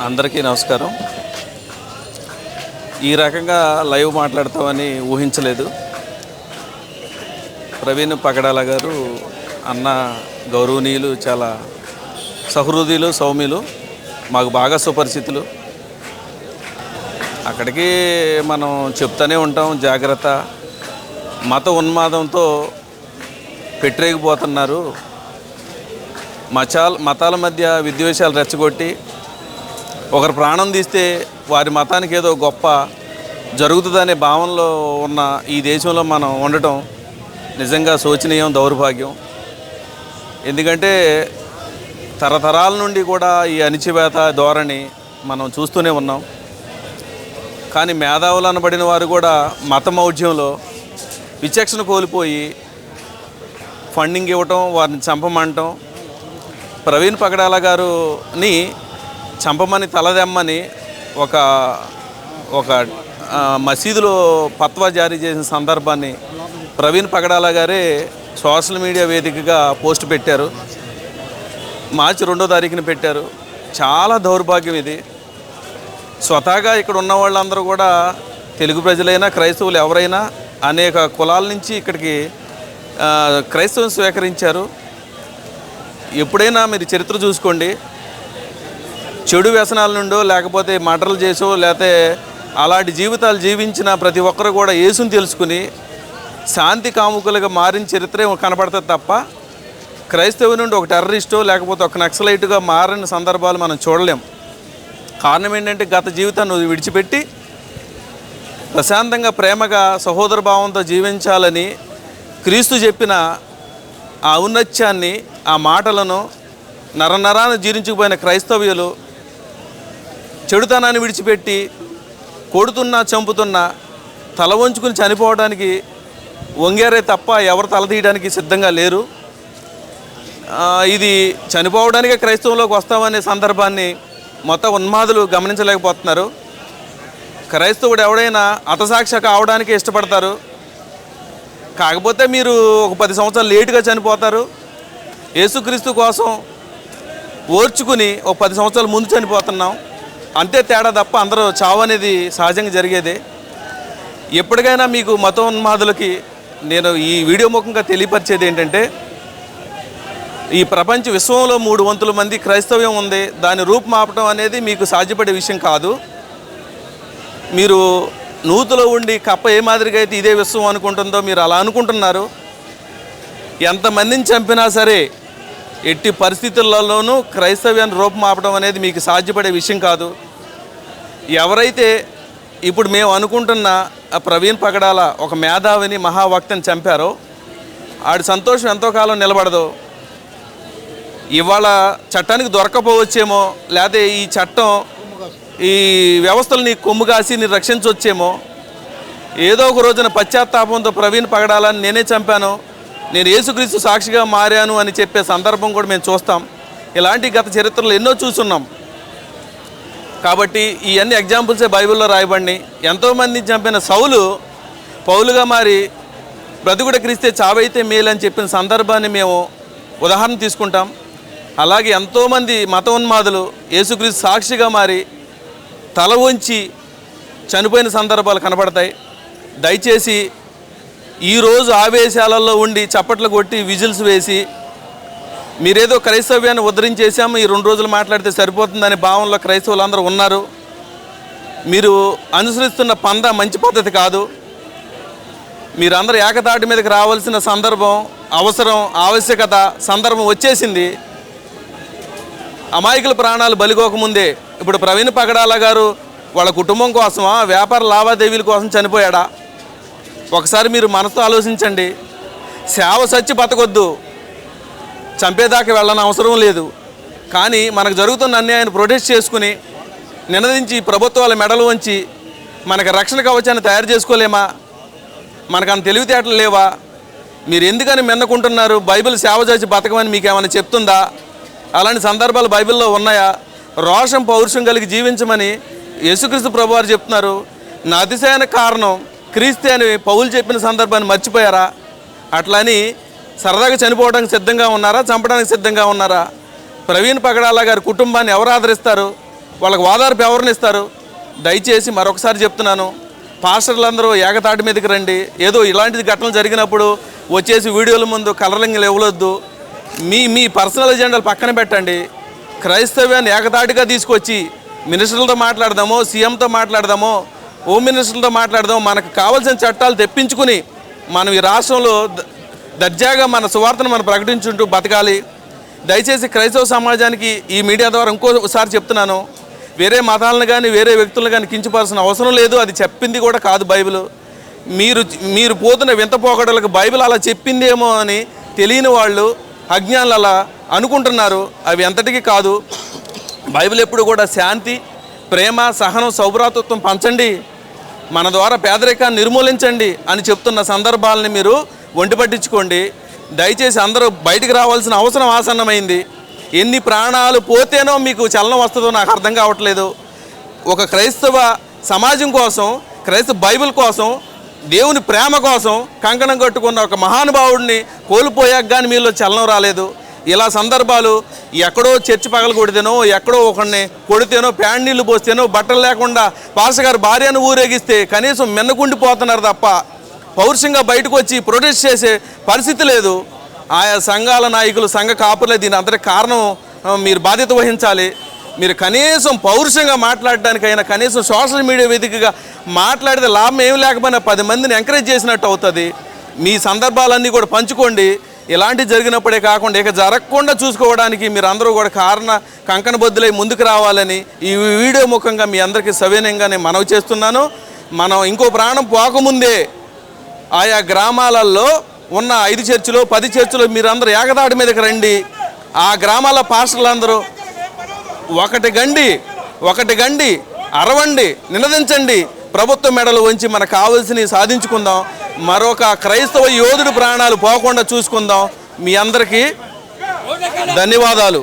అందరికీ నమస్కారం. ఈ రకంగా లైవ్ మాట్లాడతామని ఊహించలేదు. ప్రవీణ్ పగడాల గారు అన్న గౌరవనీయులు చాలా సహృదయులు సౌమ్యులు మాకు బాగా సుపరిచితులు. అక్కడికి మనం చెప్తూనే ఉంటాం జాగ్రత్త. మత ఉన్మాదంతో పెట్టరేగిపోతున్నారు. మచాల మతాల మధ్య విద్వేషాలు రెచ్చగొట్టి ఒకరు ప్రాణం తీస్తే వారి మతానికి ఏదో గొప్ప జరుగుతుందనే భావనలో ఉన్న ఈ దేశంలో మనం ఉండటం నిజంగా శోచనీయం దౌర్భాగ్యం. ఎందుకంటే తరతరాల నుండి కూడా ఈ అణిచివేత ధోరణి మనం చూస్తూనే ఉన్నాం. కానీ మేధావులు అనబడిన వారు కూడా మత మౌఢ్యంలో విచక్షణ కోల్పోయి ఫండింగ్ ఇవ్వటం వారిని చంపమంటం. ప్రవీణ్ పగడాల గారుని చంపమని తలదెమ్మని ఒక ఒక మసీదులో పత్వా జారీ చేసిన సందర్భాన్ని ప్రవీణ్ పగడాల గారే సోషల్ మీడియా వేదికగా పోస్ట్ పెట్టారు. మార్చి రెండో తారీఖున పెట్టారు. చాలా దౌర్భాగ్యం ఇది. స్వతహాగా ఇక్కడ ఉన్న వాళ్ళందరూ కూడా తెలుగు ప్రజలైనా క్రైస్తవులు ఎవరైనా అనేక కులాల నుంచి ఇక్కడికి క్రైస్తవం స్వీకరించారు. ఎప్పుడైనా మీరు చరిత్ర చూసుకోండి. చెడు వ్యసనాల నుండో లేకపోతే మటర్లు చేసో లేకపోతే అలాంటి జీవితాలు జీవించిన ప్రతి ఒక్కరు కూడా యేసుని తెలుసుకుని శాంతి కాముకులుగా మారిన చరిత్రే కనపడుతుంది తప్ప క్రైస్తవు నుండి ఒక టెర్రరిస్టో లేకపోతే ఒక నక్సలైట్గా మారిన సందర్భాలు మనం చూడలేం. కారణం ఏంటంటే గత జీవితాన్ని విడిచిపెట్టి ప్రశాంతంగా ప్రేమగా సహోదర భావంతో జీవించాలని క్రీస్తు చెప్పిన ఆ ఔన్నత్యాన్ని ఆ మాటలను నరనరాన జీర్ణించుకుపోయిన క్రైస్తవ్యులు చెడుతనాన్ని విడిచిపెట్టి కొడుతున్నా చంపుతున్నా తల వంచుకుని చనిపోవడానికి వంగారే తప్ప ఎవరు తల తీయడానికి సిద్ధంగా లేరు. ఇది చనిపోవడానికే క్రైస్తవంలోకి వస్తామనే సందర్భాన్ని మొత్తం ఉన్మాదులు గమనించలేకపోతున్నారు. క్రైస్తవుడు ఎవడైనా అతసాక్షి కావడానికి ఇష్టపడతారు. కాకపోతే మీరు ఒక పది సంవత్సరాలు లేటుగా చనిపోతారు. యేసుక్రీస్తు కోసం ఓర్చుకుని ఒక పది సంవత్సరాల ముందు చనిపోతున్నాం. అంతే తేడా తప్ప అందరూ చావు అనేది సహజంగా జరిగేదే. ఎప్పటికైనా మీకు మతోన్మాదులకి నేను ఈ వీడియో ముఖంగా తెలియపరిచేది ఏంటంటే ఈ ప్రపంచ విశ్వంలో మూడు వంతుల మంది క్రైస్తవ్యం ఉంది. దాని రూపుమాపటం అనేది మీకు సాధ్యపడే విషయం కాదు. మీరు నూతులో ఉండి కప్ప ఏ మాదిరిగా అయితే ఇదే విశ్వం అనుకుంటుందో మీరు అలా అనుకుంటున్నారు. ఎంతమందిని చంపినా సరే ఎట్టి పరిస్థితులలోనూ క్రైస్తవ్యాన్ని రూపుమాపడం అనేది మీకు సాధ్యపడే విషయం కాదు. ఎవరైతే ఇప్పుడు మేము అనుకుంటున్న ఆ ప్రవీణ్ పగడాల ఒక మేధావిని మహావక్తని చంపారో ఆడి సంతోషం ఎంతో కాలం నిలబడదు. ఇవాళ చట్టానికి దొరకపోవచ్చేమో లేకపోతే ఈ చట్టం ఈ వ్యవస్థల్ని కొమ్ము కాసి నీ రక్షించవచ్చేమో ఏదో ఒక రోజున పశ్చాత్తాపంతో ప్రవీణ్ పగడాలని నేనే చంపాను నేను యేసుక్రీస్తు సాక్షిగా మారాను అని చెప్పే సందర్భం కూడా మేము చూస్తాం. ఇలాంటి గత చరిత్రలు ఎన్నో చూసున్నాం. కాబట్టి ఇవన్నీ ఎగ్జాంపుల్సే బైబిల్లో రాయబడి ఎంతోమంది చంపిన సౌలు పౌలుగా మారి బ్రతుకుడ క్రీస్తే చావైతే మేలు అని చెప్పిన సందర్భాన్ని మేము ఉదాహరణ తీసుకుంటాం. అలాగే ఎంతోమంది మత ఉన్మాదులు యేసుక్రీస్తు సాక్షిగా మారి తల వంచి చనిపోయిన సందర్భాలు కనబడతాయి దయచేసి ఈరోజు ఆవేశాలలో ఉండి చప్పట్లు కొట్టి విజిల్స్ వేసి మీరేదో క్రైస్తవ్యాన్ని ఉద్ధరించేసాము ఈ రెండు రోజులు మాట్లాడితే సరిపోతుందనే భావనలో క్రైస్తవులు ఉన్నారు. మీరు అనుసరిస్తున్న పంద మంచి పద్ధతి కాదు. మీరందరూ ఏకతాటి మీదకి రావాల్సిన సందర్భం అవసరం ఆవశ్యకత సందర్భం వచ్చేసింది. అమాయకుల ప్రాణాలు బలిగోకముందే ఇప్పుడు ప్రవీణ్ పగడాల గారు వాళ్ళ కుటుంబం కోసమా వ్యాపార లావాదేవీల కోసం చనిపోయాడా? ఒకసారి మీరు మనసుతో ఆలోచించండి. సేవ సచ్చి బతకొద్దు. చంపేదాకా వెళ్ళని అవసరం లేదు. కానీ మనకు జరుగుతున్న అన్యాయాన్ని ప్రొటెస్ట్ చేసుకుని నినదించి ప్రభుత్వాల మెడలు వంచి మనకు రక్షణ కవచాన్ని తయారు చేసుకోలేమా? మనకు అంత తెలివితేటలు లేవా? మీరు ఎందుకని మిన్నకుంటున్నారు బైబిల్ సేవ చేసి బతకమని మీకు ఏమైనా చెప్తుందా? అలాంటి సందర్భాలు బైబిల్లో ఉన్నాయా? రోషం పౌరుషం కలిగి జీవించమని యేసుక్రీస్తు ప్రభువారు చెప్తున్నారు. నా అతిశయానికి కారణం క్రీస్తే అని పౌలు చెప్పిన సందర్భాన్ని మర్చిపోయారా? అట్లా అని సరదాగా చనిపోవడానికి సిద్ధంగా ఉన్నారా? చంపడానికి సిద్ధంగా ఉన్నారా? ప్రవీణ్ పగడాల గారి కుటుంబాన్ని ఎవరు ఆదరిస్తారు? వాళ్ళకి ఓదార్పు ఎవరినిస్తారు దయచేసి మరొకసారి చెప్తున్నాను పాస్టర్లందరూ ఏకతాటి మీదకి రండి. ఏదో ఇలాంటి ఘటనలు జరిగినప్పుడు వచ్చేసి వీడియోల ముందు కలరింగ్లు ఇవ్వలొద్దు. మీ మీ పర్సనల్ ఎజెండాలు పక్కన పెట్టండి. క్రైస్తవ్యాన్ని ఏకతాటిగా తీసుకొచ్చి మినిస్టర్లతో మాట్లాడదామో సీఎంతో మాట్లాడదామో హోమ్ మినిస్టర్లతో మాట్లాడదాం మనకు కావాల్సిన చట్టాలు తెప్పించుకుని మనం ఈ రాష్ట్రంలో దర్జాగా మన సువార్తను మనం ప్రకటించుంటూ బతకాలి. దయచేసి క్రైస్తవ సమాజానికి ఈ మీడియా ద్వారా ఇంకోసారి చెప్తున్నాను. వేరే మతాలను కానీ వేరే వ్యక్తులను కానీ కించపాల్సిన అవసరం లేదు. అది చెప్పింది కూడా కాదు బైబిల్. మీరు మీరు పోతున్న వింత పోకడలకు బైబిల్ అలా చెప్పిందేమో అని తెలియని వాళ్ళు అజ్ఞానులు అలా అనుకుంటున్నారు. అవి ఎంతటికీ కాదు. బైబిల్ ఎప్పుడు కూడా శాంతి ప్రేమ సహనం సౌభ్రాతత్వం పంచండి. మన ద్వారా పేదరికాన్ని నిర్మూలించండి అని చెప్తున్న సందర్భాలని మీరు ఒంటి పట్టించుకోండి. దయచేసి అందరూ బయటికి రావాల్సిన అవసరం ఆసన్నమైంది. ఎన్ని ప్రాణాలు పోతేనో మీకు చలనం వస్తుందో నాకు అర్థం కావట్లేదు. ఒక క్రైస్తవ సమాజం కోసం క్రైస్తవ బైబిల్ కోసం దేవుని ప్రేమ కోసం కంకణం కట్టుకున్న ఒక మహానుభావుడిని కోల్పోయాక కానీ మీలో చలనం రాలేదు. ఇలా సందర్భాలు ఎక్కడో చర్చి పగల కొడితేనో ఎక్కడో ఒకరిని కొడితేనో ప్యాన్ నీళ్ళు పోస్తేనో బట్టలు లేకుండా పాసగారు భార్యను ఊరేగిస్తే కనీసం మిన్నకుండిపోతున్నారు తప్ప పౌరుషంగా బయటకు వచ్చి ప్రొటెస్ట్ చేసే పరిస్థితి లేదు. ఆయా సంఘాల నాయకులు సంఘ కాపులే దీని అంతటి కారణం మీరు బాధ్యత వహించాలి. మీరు కనీసం పౌరుషంగా మాట్లాడడానికైనా కనీసం సోషల్ మీడియా వేదికగా మాట్లాడితే లాభం ఏమి లేకపోయినా పది మందిని ఎంకరేజ్ చేసినట్టు అవుతుంది. మీ సందర్భాలన్నీ కూడా పంచుకోండి. ఇలాంటివి జరిగినప్పుడే కాకుండా ఇక జరగకుండా చూసుకోవడానికి మీరు అందరూ కూడా కారణ కంకణ బొద్దులై ముందుకు రావాలని ఈ వీడియో ముఖంగా మీ అందరికీ సవినయంగా నేను మనవి చేస్తున్నాను. మనం ఇంకో ప్రాణం పోకముందే ఆయా గ్రామాలలో ఉన్న ఐదు చర్చిలో పది చర్చిలో మీరందరూ ఏకదాటి మీదకి రండి. ఆ గ్రామాల పాస్టర్లందరూ ఒకటి గండి ఒకటి గండి అరవండి నినదించండి. ప్రభుత్వ మెడలు ఉంచి మనకు కావాల్సినవి సాధించుకుందాం. మరొక క్రైస్తవ యోధుడి ప్రాణాలు పోకుండా చూసుకుందాం. మీ అందరికీ ధన్యవాదాలు.